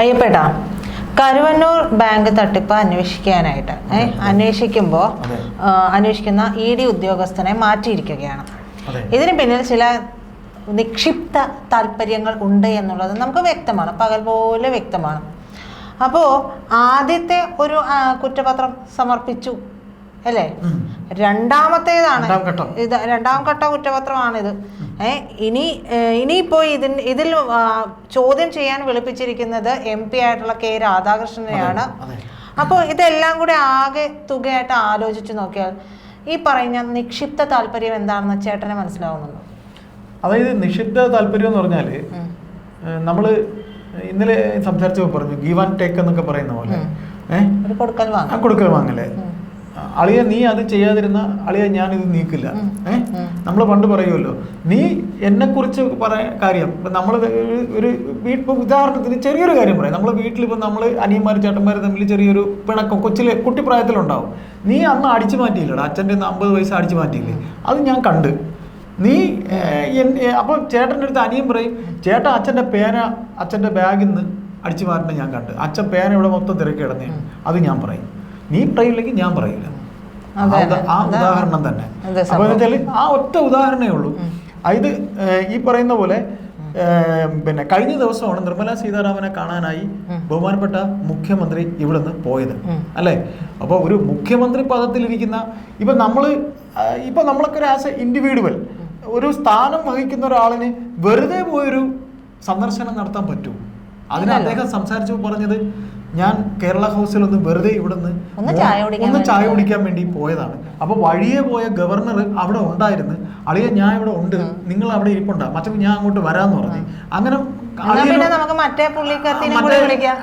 അയ്യപ്പേട്ടാ Karuvannur bank തട്ടിപ്പ് അന്വേഷിക്കാനായിട്ട് അന്വേഷിക്കുമ്പോ അന്വേഷിക്കുമ്പോൾ അന്വേഷിക്കുന്ന E D ഉദ്യോഗസ്ഥനെ മാറ്റിയിരിക്കുകയാണ്. ഇതിന് പിന്നിൽ ചില നിക്ഷിപ്ത താല്പര്യങ്ങൾ ഉണ്ട് എന്നുള്ളത് നമുക്ക് വ്യക്തമാണ് പകൽ പോലെ വ്യക്തമാണ്. അപ്പോൾ ആദ്യത്തെ ഒരു കുറ്റപത്രം സമർപ്പിച്ചു. അല്ലേ? രണ്ടാമത്തേതാണ്. ഇത് രണ്ടാം ഘട്ട കുറ്റപത്രമാണിത്. ഏ ഇനി ഇനിയിപ്പോ ഇനിയിപ്പോൾ ഇതിന് ഇതിൽ ചോദ്യം ചെയ്യാൻ വിളിപ്പിച്ചിരിക്കുന്നത് എം പി ആയിട്ടുള്ള കെ രാധാകൃഷ്ണനെയാണ്. അപ്പോൾ ഇതെല്ലാം കൂടെ ആകെ തുകയായിട്ട് ആലോചിച്ചു നോക്കിയാൽ ഈ പറയുന്ന നിക്ഷിപ്ത താല്പര്യം എന്താണെന്ന് ചേട്ടനെ മനസ്സിലാവുന്നുണ്ടോ? അതായത് നിക്ഷിപ്ത താല്പര്യം എന്ന് പറഞ്ഞാൽ നമ്മൾ നമ്മൾ ഇന്നലെ സംസാരിച്ചപ്പോൾ പറഞ്ഞു ഗീവ് ആൻഡ് ടേക്ക് എന്നൊക്കെ പറയുന്ന പോലെ. കൊടുക്കൽ വാങ്ങൽ. കൊടുക്കൽ വാങ്ങലേ. അളിയ നീ അത് ചെയ്യാതിരുന്ന അളിയ ഞാൻ ഇത് നീക്കില്ല. ഏഹ്. നമ്മൾ പണ്ട് പറയുമല്ലോ നീ എന്നെ കുറിച്ച് പറയാൻ കാര്യം. ഇപ്പം നമ്മൾ ഒരു വീട്ടിൽ ഉദാഹരണത്തിന് ചെറിയൊരു കാര്യം പറയാം. നമ്മളെ വീട്ടിലിപ്പോൾ നമ്മൾ അനിയന്മാർ ചേട്ടന്മാർ തമ്മിൽ ചെറിയൊരു പിണക്കം കൊച്ചിലെ കുട്ടിപ്രായത്തിലുണ്ടാവും നീ അന്ന് അടിച്ചു മാറ്റിയില്ലടാ. അച്ഛന്റെ അമ്പത് വയസ്സ് അടിച്ചു മാറ്റിയില്ലേ? അത് ഞാൻ കണ്ട്. നീ അപ്പോൾ ചേട്ടന്റെ അടുത്ത് അനിയൻ പറയും ചേട്ടൻ അച്ഛന്റെ പേന അച്ഛന്റെ ബാഗിൽ നിന്ന് അടിച്ചു മാറ്റുന്ന ഞാൻ കണ്ട്. അച്ഛൻ പേന ഇവിടെ മൊത്തം തിരക്കിടന്നേ അത് ഞാൻ പറയും. നീ പറയില്ലെങ്കിൽ ഞാൻ പറയില്ല. ആ ഉദാഹരണം തന്നെ. അപ്പൊ ആ ഒറ്റ ഉദാഹരണമേ ഉള്ളൂ. ഇത് ഈ പറയുന്ന പോലെ പിന്നെ കഴിഞ്ഞ ദിവസമാണ് നിർമ്മല സീതാരാമനെ കാണാനായി ബഹുമാനപ്പെട്ട മുഖ്യമന്ത്രി ഇവിടെ നിന്ന് പോയത് അല്ലെ? അപ്പോൾ ഒരു മുഖ്യമന്ത്രി പദത്തിലിരിക്കുന്ന ഇപ്പൊ നമ്മൾ ആ, ഇപ്പൊ നമ്മളൊക്കെ ഒരു ആസ് എ ഇൻഡിവിജ്വൽ ഒരു സ്ഥാനം വഹിക്കുന്ന ഒരാളിന് വെറുതെ പോയൊരു സന്ദർശനം നടത്താൻ പറ്റുമോ അതിന് അദ്ദേഹം സംസാരിച്ചു പറഞ്ഞത് ഞാൻ കേരള ഹൗസിൽ ഒന്ന് വെറുതെ ഇവിടെ നിന്ന് ഒന്ന് ചായ കുടിക്കാൻ വേണ്ടി പോയതാണ്. അപ്പൊ വഴിയെ പോയ ഗവർണർ അവിടെ ഉണ്ടായിരുന്നു. അളിയ ഞാൻ ഇവിടെ ഉണ്ട്. നിങ്ങൾ അവിടെ ഇരിപ്പുണ്ടാ. മറ്റേ ഞാൻ അങ്ങോട്ട് വരാന്ന് പറഞ്ഞു. അങ്ങനെ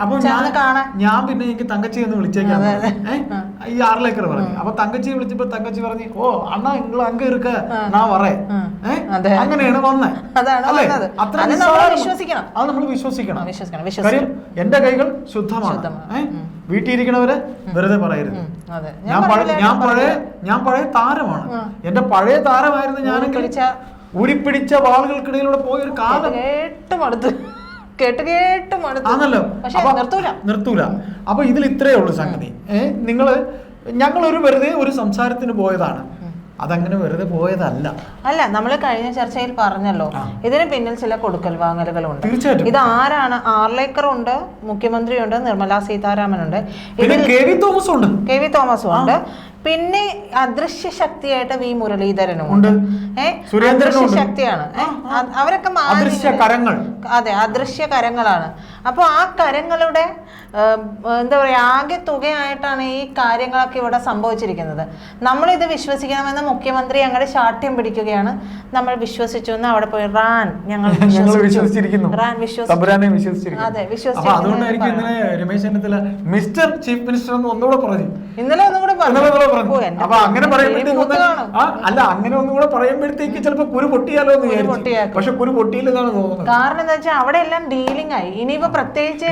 അപ്പൊ ഞാൻ പിന്നെ എനിക്ക് തങ്കച്ചി എന്ന് വിളിച്ചേക്കാം? ഈ ആറിലേക്കർ പറഞ്ഞു. അപ്പൊ തങ്കച്ചി വിളിച്ചപ്പോ തങ്കച്ചി പറഞ്ഞു ഓ അണ്ണാ നിങ്ങൾ അങ്ങ് ഇരുക്ക. നാ പറേ ഉം. ഏ? അതെ. അങ്ങനെയാണ് വന്നേ. അതാണ് അല്ലേ? വന്നത്. അത്ര അത് നമ്മൾ വിശ്വസിക്കണം. കാര്യം. എന്റെ കൈകൾ ശുദ്ധമാണ്. ശുദ്ധമാണ്. വീട്ടിലിരിക്കണവരെ വെറുതെ പറയരുത്. ഞാൻ ഞാൻ പഴയ ഞാൻ പഴയ. ഞാൻ പഴയ താരമാണ്. എന്റെ പഴയ താരമായിരുന്നു ഞാനെങ്കിൽ ഊരിപ്പിടിച്ച- വാളുകൾക്കിടയിലൂടെ വാളുകൾക്കിടയിലൂടെ പോയൊരു കാലം. കേട്ട് കേട്ട് കേട്ട് ആണല്ലോ. നിർത്തൂല. നിർത്തൂല. അപ്പൊ ഇതിൽ ഇത്രയേ ഉള്ളൂ സംഗതി. ഏഹ് നിങ്ങൾ ഞങ്ങളൊരു വെറുതെ ഒരു സംസാരത്തിന് പോയതാണ്. അതങ്ങനെ വെറുതെ പോയതല്ല. അല്ല നമ്മൾ കഴിഞ്ഞ ചർച്ചയിൽ പറഞ്ഞല്ലോ ഇതിന് പിന്നിൽ ചില കൊടുക്കൽ വാങ്ങലുകളുണ്ട്. തീർച്ചയായിട്ടും. ഇത് ആരാണ്? ആർലേക്കർ ഉണ്ട് മുഖ്യമന്ത്രിയുണ്ട് നിർമ്മലാ സീതാരാമൻ ഉണ്ട് കെ വി തോമസ് ഉണ്ട് കെ വി തോമസും ഉണ്ട് പിന്നെ അദൃശ്യ ശക്തിയായിട്ട് വി മുരളീധരനും ഉണ്ട്. അദൃശ്യ ഉണ്ട്. ശക്തിയാണ് അവരൊക്കെ അദൃശ്യ കരങ്ങൾ അതെ അദൃശ്യ കരങ്ങളാണ് അപ്പോൾ ആ കരങ്ങളുടെ എന്താ പറയുക ആകെ തുകയായിട്ടാണ് ഈ കാര്യങ്ങളൊക്കെ ഇവിടെ സംഭവിച്ചിരിക്കുന്നത്. നമ്മളിത് വിശ്വസിക്കണമെന്ന് മുഖ്യമന്ത്രി ഞങ്ങളുടെ ശാഠ്യം പിടിക്കുകയാണ്. നമ്മൾ വിശ്വസിച്ചു എന്ന് അവിടെ പോയി റാൻ ഞങ്ങൾ വിശ്വസിച്ചിരിക്കുന്നു. റാൻ വിശ്വസിച്ചു. അതെ, എന്ന് ഇന്നലെ Ramesh Chennithala mister chief minister എന്ന് ഒന്നുകൂടെ പറഞ്ഞു. ഇന്നലെ ഒന്നും കൂടെ ഇന്നലെ ഒന്നുകൂടെ പറഞ്ഞു. അപ്പൊ അങ്ങനെ പറയുമ്പോഴത്തേക്ക് അല്ല അങ്ങനെ ഒന്നുകൂടെ പറയുമ്പോഴത്തേക്ക് ചിലപ്പോ കുരു പൊട്ടിയാലോ എന്ന്. പക്ഷെ കുരു പൊട്ടിയില്ലെന്നാണ് തോന്നുന്നത്. കാരണം എന്താ വെച്ചാൽ അവിടെ എല്ലാം ഡീലിംഗ് ആയി. ഇനിയിപ്പോ പ്രത്യേകിച്ച്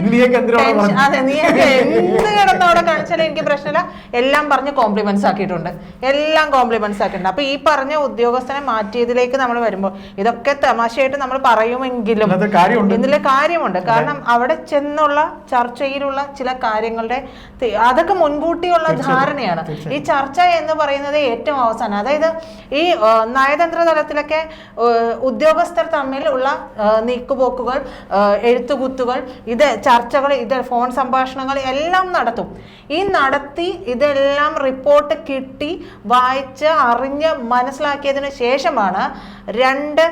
അതെ നീ എന്ത് കിടന്ന് അവിടെ കാണിച്ചാലും എനിക്ക് പ്രശ്നമില്ല. എല്ലാം പറഞ്ഞ് കോംപ്ലിമെന്റ്സ് ആക്കിയിട്ടുണ്ട്. എല്ലാം കോംപ്ലിമെന്റ്സ് ആക്കിയിട്ടുണ്ട്. അപ്പൊ ഈ പറഞ്ഞ ഉദ്യോഗസ്ഥനെ മാറ്റിയതിലേക്ക് നമ്മൾ വരുമ്പോൾ ഇതൊക്കെ തമാശയായിട്ട് നമ്മൾ പറയുമെങ്കിലും ഇതിൽ കാര്യമുണ്ട്. കാരണം അവിടെ ചെന്നുള്ള ചർച്ചയിലുള്ള ചില കാര്യങ്ങളുടെ അതൊക്കെ മുൻകൂട്ടിയുള്ള ധാരണയാണ്. ഈ ചർച്ച എന്ന് പറയുന്നത് ഏറ്റവും അവസാനം. അതായത് ഈ നയതന്ത്ര തലത്തിലൊക്കെ ഉദ്യോഗസ്ഥർ തമ്മിലുള്ള നീക്കുപോക്കുകൾ എഴുത്തുകുത്തുകൾ ഇത് ചർച്ചകൾ ഇത് ഫോൺ സംഭാഷണങ്ങൾ എല്ലാം നടത്തും. ഈ നടത്തി ഇതെല്ലാം റിപ്പോർട്ട് കിട്ടി വായിച്ച് അറിഞ്ഞ് മനസ്സിലാക്കിയതിന് ശേഷമാണ് രണ്ട്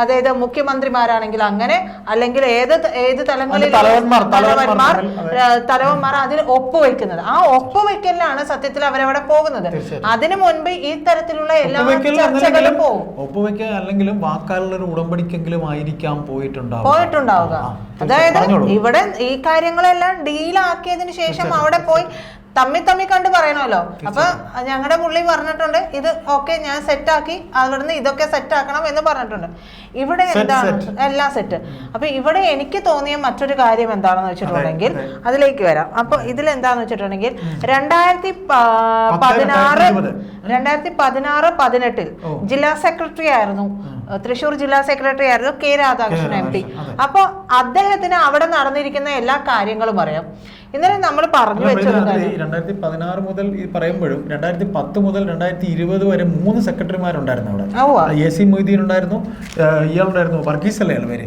അതായത് മുഖ്യമന്ത്രിമാരാണെങ്കിൽ അങ്ങനെ അല്ലെങ്കിൽ ഏത് ഏത് തലങ്ങളിൽ തലവന്മാർ, തലവന്മാർ അതിൽ ഒപ്പുവെക്കുന്നത്. ആ ഒപ്പുവെക്കലിലാണ് സത്യത്തിൽ അവരവിടെ പോകുന്നത്. അതിനു മുൻപ് ഈ തരത്തിലുള്ള എല്ലാ ചർച്ചകളും പോകും. ഒപ്പുവെക്കൽ അല്ലെങ്കിലും വാക്കാലുള്ള ഒരു ഉടമ്പടിക്കെങ്കിലും ആയിരിക്കാം പോയിട്ടുണ്ടാവുക. പോയിട്ടുണ്ടാവുക. അതായത് ഇവിടെ ഈ കാര്യങ്ങളെല്ലാം ഡീലാക്കിയതിനു ശേഷം അവിടെ പോയി തമ്മിൽ തമ്മി കണ്ട് പറയണമല്ലോ. അപ്പൊ ഞങ്ങളുടെ പുള്ളി പറഞ്ഞിട്ടുണ്ട് ഇത് ഓക്കെ ഞാൻ സെറ്റ് ആക്കി അവിടുന്ന് ഇതൊക്കെ സെറ്റ് ആക്കണം എന്ന് പറഞ്ഞിട്ടുണ്ട്. ഇവിടെ എന്താണ്. എല്ലാം സെറ്റ് അപ്പൊ ഇവിടെ എനിക്ക് തോന്നിയ മറ്റൊരു കാര്യം എന്താണെന്ന് വെച്ചിട്ടുണ്ടെങ്കിൽ അതിലേക്ക് വരാം. അപ്പൊ ഇതിൽ എന്താന്ന് വെച്ചിട്ടുണ്ടെങ്കിൽ രണ്ടായിരത്തി പതിനാറ് രണ്ടായിരത്തി പതിനാറ് പതിനെട്ടിൽ. ജില്ലാ സെക്രട്ടറി ആയിരുന്നു. തൃശൂർ ജില്ലാ സെക്രട്ടറി ആയിരുന്നു K Radhakrishnan M P. Radhakrishnan, അപ്പൊ അദ്ദേഹത്തിന് അവിടെ നടന്നിരിക്കുന്ന എല്ലാ കാര്യങ്ങളും അറിയാം. ഇന്നലെ നമ്മൾ പറഞ്ഞു രണ്ടായിരത്തി പതിനാറ് മുതൽ പറയുമ്പോഴും രണ്ടായിരത്തി പത്ത് മുതൽ രണ്ടായിരത്തി ഇരുപത് വരെ മൂന്ന് സെക്രട്ടറിമാരുണ്ടായിരുന്നു അവിടെ. എ സി മൊയ്തീൻ ഉണ്ടായിരുന്നു ഇയാളുണ്ടായിരുന്നു വർഗീസ് അല്ലേ അയാൾ പേര്.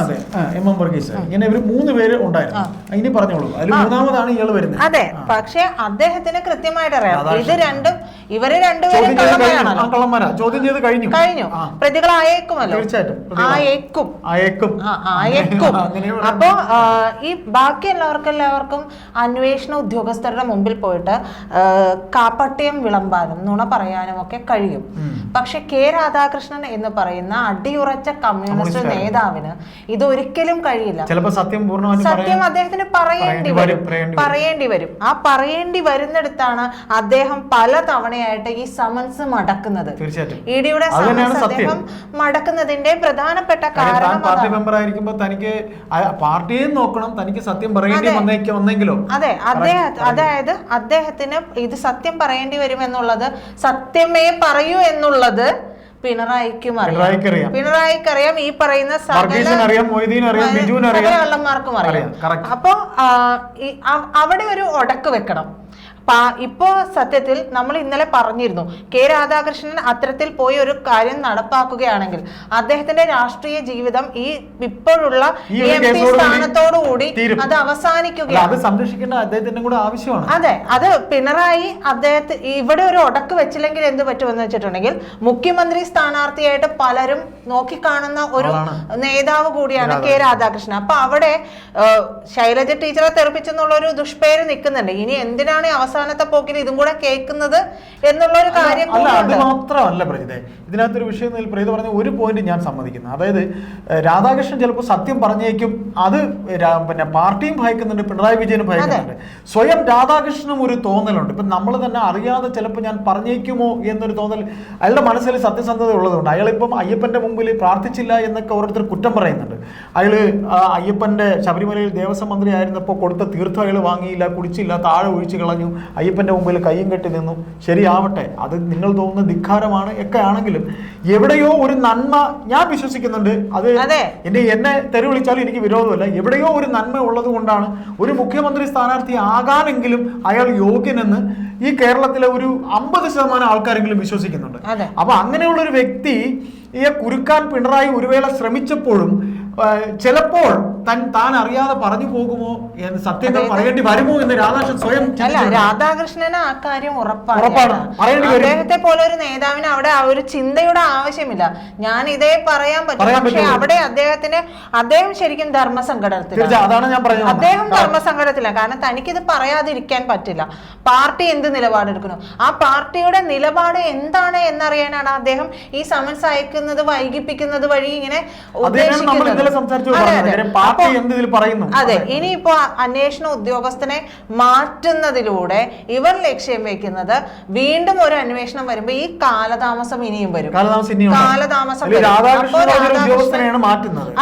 അതെ എം എം വർഗീസ്. ഇങ്ങനെ ഇവർ മൂന്ന് പേര് ഉണ്ടായിരുന്നു. ഇനി പറഞ്ഞോളൂ. അതിൽ മൂന്നാമതാണ് ഇയാൾ വരുന്നത്. അതെ പക്ഷേ അദ്ദേഹത്തിന് കൃത്യമായിട്ട് അറിയാം ഇത് രണ്ടും ഇവർ രണ്ടുപേരും കള്ളന്മാരാണല്ലോ. കള്ളന്മാരാ. ചോദ്യം ചെയ്ത് കഴിഞ്ഞു. കഴിഞ്ഞു. പ്രതികളായേക്കുമല്ലോ. തീർച്ചയായിട്ടും. ആയേക്കും. ആയേക്കും. അപ്പോ ഈ ബാക്കി എല്ലാവർക്കും എല്ലാവർക്കും അന്വേഷണ ഉദ്യോഗസ്ഥരുടെ മുമ്പിൽ പോയിട്ട് കാപ്പട്ടയം വിളമ്പാനും നുണ പറയാനും ഒക്കെ കഴിയും. പക്ഷെ കെ രാധാകൃഷ്ണൻ എന്ന് പറയുന്ന അടിയുറച്ച കമ്മ്യൂണിസ്റ്റ് നേതാവിന് ഇത് ഒരിക്കലും കഴിയില്ല സത്യം സത്യം അദ്ദേഹത്തിന് പറയേണ്ടി വരും. പറയേണ്ടി വരും. ആ പറയേണ്ടി വരുന്നിടത്താണ് അദ്ദേഹം പല തവണയായിട്ട് ഈ സമൻസ് മടക്കുന്നത്. തീർച്ചയായിട്ടും. ഇ ഡിയുടെ സമൻസ് അദ്ദേഹം മടക്കുന്നതിന്റെ പ്രധാനപ്പെട്ട കാരണം പാർട്ടി. മെമ്പർ ആയിരിക്കുമ്പോൾ തനിക്ക് പാർട്ടിയെ നോക്കണം തനിക്ക് സത്യം പറയേണ്ടി. വന്നെങ്കിലോ? അതെ. അദ്ദേഹം അതായത് അദ്ദേഹത്തിന് ഇത് സത്യം പറയേണ്ടി വരുമെന്നുള്ളത് സത്യമേ പറയൂ എന്നുള്ളത് പിണറായിക്കും അറിയാം. പിണറായിക്കറിയാം. ഈ പറയുന്ന വർഗീസിന് അറിയാം, അറിയാം, അറിയാം. അറിയാം. അറിയാം. ഈ അവിടെ ഒരു ഒടക്ക് വെക്കണം. പാ- ഇപ്പോ സത്യത്തിൽ നമ്മൾ ഇന്നലെ പറഞ്ഞിരുന്നു കെ രാധാകൃഷ്ണൻ അത്തരത്തിൽ പോയി ഒരു കാര്യം നടപ്പാക്കുകയാണെങ്കിൽ അദ്ദേഹത്തിന്റെ രാഷ്ട്രീയ ജീവിതം ഈ ഇപ്പോഴുള്ള ഈ എം പി സ്ഥാനത്തോടുകൂടി അത് അവസാനിക്കുകയാണ്. അത് സംരക്ഷിക്കേണ്ട അദ്ദേഹത്തിന്റെ കൂടെ ആവശ്യമാണ്. അതെ അത് പിണറായി അദ്ദേഹത്തെ ഇവിടെ ഒരു ഒടക്ക് വെച്ചില്ലെങ്കിൽ എന്ത് പറ്റുമെന്ന് വെച്ചിട്ടുണ്ടെങ്കിൽ മുഖ്യമന്ത്രി സ്ഥാനാർത്ഥിയായിട്ട് പലരും നോക്കിക്കാണുന്ന ഒരു. നേതാവ് കൂടിയാണ് കെ രാധാകൃഷ്ണൻ. അപ്പൊ അവിടെ ശൈലജ ടീച്ചറെ തെറിപ്പിച്ചെന്നുള്ള ഒരു ദുഷ്പേര് നിൽക്കുന്നുണ്ട്. ഇനി എന്തിനാണ് ഈ അവസാനത്തെ പോക്കിൽ ഇതും കൂടെ കേൾക്കുന്നത് എന്നുള്ള ഒരു കാര്യം അത് മാത്രമല്ല പ്രജിതെ. ഇതിനകത്തൊരു വിഷയം എന്നതിൽ പ്രീത പറഞ്ഞ ഒരു പോയിന്റ് ഞാൻ സമ്മതിക്കുന്നു. അതായത് രാധാകൃഷ്ണൻ ചിലപ്പോൾ സത്യം പറഞ്ഞേക്കും അത് പിന്നെ പാർട്ടിയും ഭയക്കുന്നുണ്ട് പിണറായി വിജയനും ഭയക്കുന്നുണ്ട്. സ്വയം രാധാകൃഷ്ണനും ഒരു തോന്നലുണ്ട്. ഇപ്പം നമ്മൾ തന്നെ അറിയാതെ ചിലപ്പോൾ ഞാൻ പറഞ്ഞേക്കുമോ എന്നൊരു തോന്നൽ അയാളുടെ മനസ്സിൽ സത്യസന്ധത ഉള്ളതുകൊണ്ട്. അയാളിപ്പം അയ്യപ്പന്റെ മുമ്പിൽ പ്രാർത്ഥിച്ചില്ല എന്നൊക്കെ ഓരോരുത്തർ കുറ്റം പറയുന്നുണ്ട്. അയാൾ അയ്യപ്പന്റെ അയ്യപ്പന്റെ ശബരിമലയിൽ ദേവസ്വം മന്ത്രി ആയിരുന്നപ്പോൾ കൊടുത്ത തീർത്ഥം അയാൾ വാങ്ങിയില്ല കുടിച്ചില്ല താഴെ ഒഴിച്ചു കളഞ്ഞു അയ്യപ്പന്റെ മുമ്പിൽ കയ്യും കെട്ടി നിന്നു. ശരിയാവട്ടെ അത് നിങ്ങൾ തോന്നുന്ന ധിക്കാരമാണ് ഒക്കെ ആണെങ്കിലും എവിടെയോ ഒരു നന്മ ഞാൻ വിശ്വസിക്കുന്നുണ്ട് അത്. എന്റെ എന്നെ തെറി വിളിച്ചാലും എനിക്ക് വിരോധമല്ല എവിടെയോ ഒരു നന്മ ഉള്ളത് കൊണ്ടാണ് ഒരു മുഖ്യമന്ത്രി സ്ഥാനാർത്ഥി ആകാനെങ്കിലും അയാൾ യോഗ്യനെന്ന് ഈ കേരളത്തിലെ ഒരു അമ്പത് ശതമാനം ആൾക്കാരെങ്കിലും വിശ്വസിക്കുന്നുണ്ട്. അപ്പൊ അങ്ങനെയുള്ള ഒരു വ്യക്തി ഈ കുരുക്കാൻ പിണറായി ഒരു വേള ശ്രമിച്ചപ്പോഴും ചിലപ്പോൾ തൻ താൻ അറിയാതെ പറഞ്ഞു പോകുമോ എന്ന് സത്യങ്ങൾ. പറയേണ്ടി വരുമോ എന്ന് രാധാകൃഷ്ണൻ സ്വയം അല്ല. രാധാകൃഷ്ണന് ആ കാര്യം ഉറപ്പാണ് അദ്ദേഹത്തെ പോലെ ഒരു നേതാവിന് അവിടെ ആ ഒരു ചിന്തയുടെ ആവശ്യമില്ല. ഞാൻ ഇതേ പറയാൻ പറ്റും. പക്ഷെ അവിടെ അദ്ദേഹത്തിന് അദ്ദേഹം ശരിക്കും ധർമ്മസങ്കടത്തിൽ അദ്ദേഹം ധർമ്മസങ്കടത്തില്ല കാരണം തനിക്കിത് പറയാതിരിക്കാൻ പറ്റില്ല. പാർട്ടി എന്ത് നിലപാടെടുക്കുന്നു? ആ പാർട്ടിയുടെ നിലപാട് എന്താണ് എന്നറിയാനാണ് അദ്ദേഹം ഈ സമൻസ് അയക്കുന്നത് വൈകിപ്പിക്കുന്നത് വഴി ഇങ്ങനെ നമ്മൾ ഇന്നലെ സംസാരിച്ചു അതെ, പറഞ്ഞത്. പാർട്ടി എന്ത് ഇതിൽ പറയുന്നു? അതെ ഇനിയിപ്പോ അന്വേഷണ ഉദ്യോഗസ്ഥനെ മാറ്റുന്നതിലൂടെ ഇവർ ലക്ഷ്യം വെക്കുന്നത് വീണ്ടും ഒരു അന്വേഷണം വരുമ്പോ ഈ കാലതാമസം ഇനിയും വരും. കാലതാമസം കാലതാമസം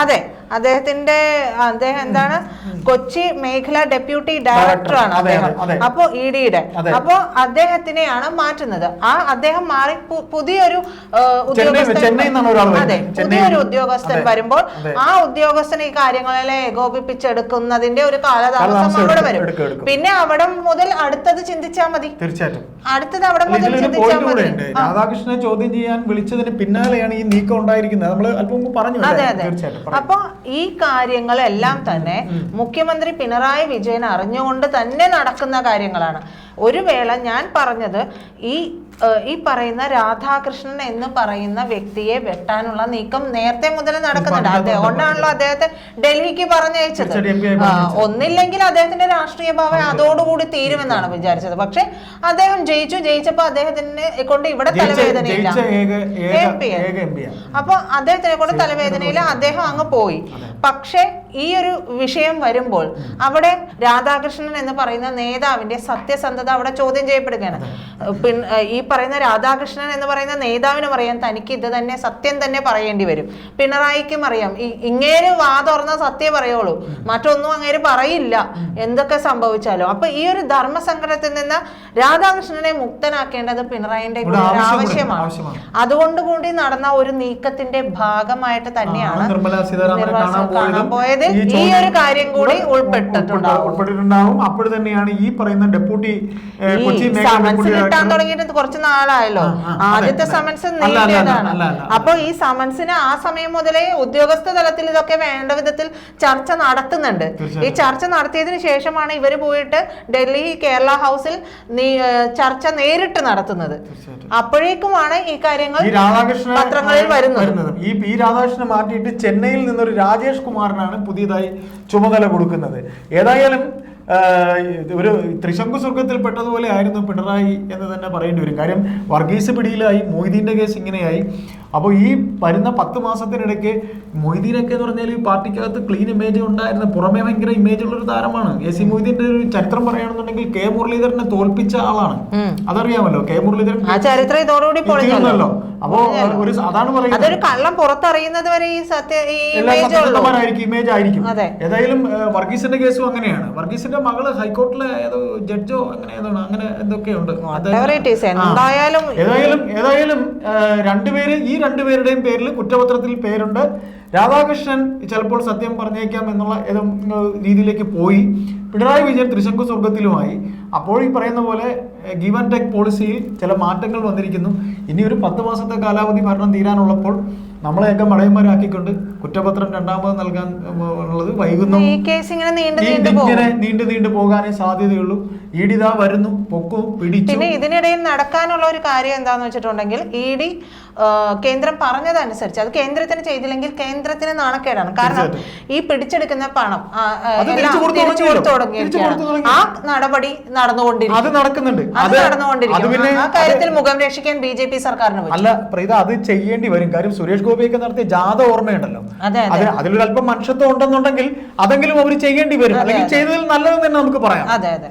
അതെ. അദ്ദേഹത്തിന്റെ അദ്ദേഹം എന്താണ്? കൊച്ചി മേഖല ഡെപ്യൂട്ടി ഡയറക്ടറാണ് അദ്ദേഹം. അപ്പോ ഇ ഡിയുടെ. അപ്പൊ അദ്ദേഹത്തിനെയാണ് മാറ്റുന്നത്. ആ അദ്ദേഹം മാറി പുതിയൊരു ഉദ്യോഗസ്ഥൻ അതെ പുതിയൊരു ഉദ്യോഗസ്ഥൻ വരുമ്പോൾ ആ ഉദ്യോഗസ്ഥൻ ഈ കാര്യങ്ങളെ ഏകോപിപ്പിച്ചെടുക്കുന്നതിന്റെ ഒരു കാലതാമസം അവിടെ വരും. പിന്നെ അവിടെ മുതൽ അടുത്തത് ചിന്തിച്ചാൽ മതി. തീർച്ചയായിട്ടും. അടുത്തത് അവിടെ മുതൽ ചിന്തിച്ചാൽ മതി. രാധാകൃഷ്ണനെ ചോദ്യം ചെയ്യാൻ വിളിച്ചതിന് പിന്നാലെയാണ് ഈ നീക്കം ഉണ്ടായിരിക്കുന്നത്. നമ്മൾ അല്പം പറഞ്ഞു അതെ അതെ. അപ്പൊ ഈ കാര്യങ്ങളെല്ലാം തന്നെ മുഖ്യമന്ത്രി പിണറായി വിജയൻ അറിഞ്ഞുകൊണ്ട് തന്നെ നടക്കുന്ന കാര്യങ്ങളാണ്. ഒരു വേള ഞാൻ പറഞ്ഞത് ഈ ഈ പറയുന്ന രാധാകൃഷ്ണൻ എന്ന് പറയുന്ന വ്യക്തിയെ വെട്ടാനുള്ള നീക്കം നേരത്തെ മുതൽ നടക്കുന്നുണ്ട്. അതുകൊണ്ടാണല്ലോ അദ്ദേഹം അദ്ദേഹത്തെ ഡൽഹിക്ക് പറഞ്ഞയച്ചത്. ഒന്നില്ലെങ്കിൽ അദ്ദേഹത്തിന്റെ രാഷ്ട്രീയ ഭാവം അതോടുകൂടി തീരുമെന്നാണ് വിചാരിച്ചത്. പക്ഷെ അദ്ദേഹം ജയിച്ചു. ജയിച്ചപ്പോ അദ്ദേഹത്തിനെ കൊണ്ട് ഇവിടെ തലവേദനയില്ല. അപ്പൊ അദ്ദേഹത്തിനെ കൊണ്ട് തലവേദനയില്ല. അദ്ദേഹം അങ്ങ് പോയി. പക്ഷെ ഈ ഒരു വിഷയം വരുമ്പോൾ അവിടെ രാധാകൃഷ്ണൻ എന്ന് പറയുന്ന നേതാവിന്റെ സത്യസന്ധത അവിടെ ചോദ്യം ചെയ്യപ്പെടുകയാണ്. പിൻ ഈ പറയുന്ന രാധാകൃഷ്ണൻ എന്ന് പറയുന്ന നേതാവിനും അറിയാം തനിക്ക് ഇത് തന്നെ സത്യം തന്നെ പറയേണ്ടി വരും. പിണറായിക്കും അറിയാം ഈ ഇങ്ങേര് വാ തുറന്ന സത്യം പറയുള്ളൂ മറ്റൊന്നും അങ്ങേര് പറയില്ല എന്തൊക്കെ സംഭവിച്ചാലും. അപ്പൊ ഈ ഒരു ധർമ്മസങ്കടത്തിൽ നിന്ന് രാധാകൃഷ്ണനെ മുക്തനാക്കേണ്ടത് പിണറായിന്റെ ആവശ്യമാണ്. അതുകൊണ്ട് കൂടി നടന്ന ഒരു നീക്കത്തിന്റെ ഭാഗമായിട്ട് തന്നെയാണ് സീതാരാമനെ കാണാൻ പോയതും. ഈ ഒരു കാര്യം കൂടി ഉൾപ്പെട്ടിട്ടുണ്ടാവും. അപ്പോൾ തന്നെയാണ് ഈ പറയുന്ന ഡെപ്യൂട്ടി സമൻസ് കിട്ടാൻ തുടങ്ങിയിട്ട് കുറച്ച് നാളായല്ലോ. ആദ്യത്തെ സമൻസ് നേടിയതാണ്. അപ്പൊ ഈ സമൻസിന് ആ സമയം മുതലേ ഉദ്യോഗസ്ഥ തലത്തിൽ ഇതൊക്കെ വേണ്ട വിധത്തിൽ ചർച്ച നടത്തുന്നുണ്ട്. ഈ ചർച്ച നടത്തിയതിനു ശേഷമാണ് ഇവർ പോയിട്ട് ഡൽഹി കേരള ഹൗസിൽ ചർച്ച നേരിട്ട് നടത്തുന്നത്. അപ്പോഴേക്കുമാണ് ഈ കാര്യങ്ങൾ രാധാകൃഷ്ണൻ പത്രങ്ങളിൽ വരുന്നത്. ഈ പി രാധാകൃഷ്ണനെ മാറ്റിയിട്ട് ചെന്നൈയിൽ നിന്നൊരു രാജേഷ് കുമാറിനാണ് പുതിയതായി ചുമതല കൊടുക്കുന്നത്. ഏതായാലും ഒരു ത്രിശങ്കു സ്വർഗത്തിൽ പെട്ടതുപോലെ ആയിരുന്നു പിണറായി എന്ന് തന്നെ പറയേണ്ടി വരും. കാര്യം വർഗീസ് പിടിയിലായി മൊയ്തീന്റെ കേസ് ഇങ്ങനെയായി. അപ്പോൾ ഈ വരുന്ന പത്ത് മാസത്തിനിടയ്ക്ക് മൊയ്തീനൊക്കെ എന്ന് പറഞ്ഞാൽ ഈ പാർട്ടിക്കകത്ത് ക്ലീൻ ഇമേജ് ഉണ്ടായിരുന്ന. പുറമേ ഭയങ്കര ഇമേജ് ഉള്ള ഒരു താരമാണ്. എ സി മൊയ്തീന്റെ ഒരു ചരിത്രം പറയുകയാണെന്നുണ്ടെങ്കിൽ കെ മുരളീധരനെ തോൽപ്പിച്ച ആളാണ്. അതറിയാമല്ലോ കെ മുരളീധരൻ തീർന്നല്ലോ. അപ്പോ ഒരു അതാണ് പറയുന്നത്. അതൊരു കള്ളം പുറത്തറിയുന്നത് വരെ ഈ സത്യ ഇമേജ് ആയിരിക്കും. ഏതായാലും വർഗീസിന്റെ കേസും അങ്ങനെയാണ്. വർഗീസിന്റെ മകൾ ഹൈക്കോർട്ടിലെ ഏതോ ജഡ്ജോ അങ്ങനെ ഏതാണ് അങ്ങനെ എന്തൊക്കെയുണ്ട്. ഏതായാലും ഏതായാലും രണ്ടുപേര് ഈ രണ്ടുപേരുടെയും പേരിൽ കുറ്റപത്രത്തിൽ പേരുണ്ട്. രാധാകൃഷ്ണൻ ചിലപ്പോൾ സത്യം പറഞ്ഞേക്കാം എന്നുള്ള രീതിയിലേക്ക് പോയി. പിണറായി വിജയൻ തൃശങ്കു സ്വർഗത്തിലുമായി. അപ്പോൾ ഈ പറയുന്ന പോലെ ഗീവ് ആൻഡ് ടെക് പോളിസിയിൽ ചില മാറ്റങ്ങൾ വന്നിരിക്കുന്നു. ഇനി ഒരു പത്ത് മാസത്തെ കാലാവധി ഭരണം തീരാനുള്ളപ്പോൾ നമ്മളെയൊക്കെ മടയന്മാരാക്കിക്കൊണ്ട് കുറ്റപത്രം രണ്ടാമത് നൽകാൻ ഉള്ളത് വൈകുന്നു. ഇങ്ങനെ നീണ്ടു നീണ്ടു പോകാനേ ഇങ്ങനെ പോകാനേ വരുന്നു പൊക്കു പിടിച്ചു. പിന്നെ ഇതിനിടയിൽ നടക്കാനുള്ള ഒരു കാര്യം എന്താന്ന് വെച്ചിട്ടുണ്ടെങ്കിൽ ഇ ഡി കേന്ദ്രം പറഞ്ഞതനുസരിച്ച് അത് കേന്ദ്രത്തിന് ചെയ്തില്ലെങ്കിൽ കേന്ദ്രത്തിന് നാണക്കേടാണ്. കാരണം ഈ പിടിച്ചെടുക്കുന്ന പണം ആ, തിരിച്ചു കൊടുത്തു തുടങ്ങിയിരിക്കുകയാണ്. നടപടി നടന്നുകൊണ്ടിരിക്കും. അത് നടക്കുന്നുണ്ട്. അത് നടന്നുകൊണ്ടിരിക്കും. ആ കാര്യത്തിൽ മുഖം രക്ഷിക്കാൻ ബി ജെ പി സർക്കാരിന് അല്ല പ്രീത അത് ചെയ്യേണ്ടി വരും. കാര്യം സുരേഷ് ഗോപിയൊക്കെ നടത്തിയ ജാഥ ഓർമ്മയുണ്ടല്ലോ. അതെ, അതെ. അതിലൊരു അല്പം മനുഷ്യത്വം ഉണ്ടെന്നുണ്ടെങ്കിൽ അതെങ്കിലും അവർ ചെയ്യേണ്ടി വരും. അല്ലെങ്കിൽ ചെയ്തതിൽ നല്ലതെന്ന് തന്നെ നമുക്ക് പറയാം. അതെ അതെ.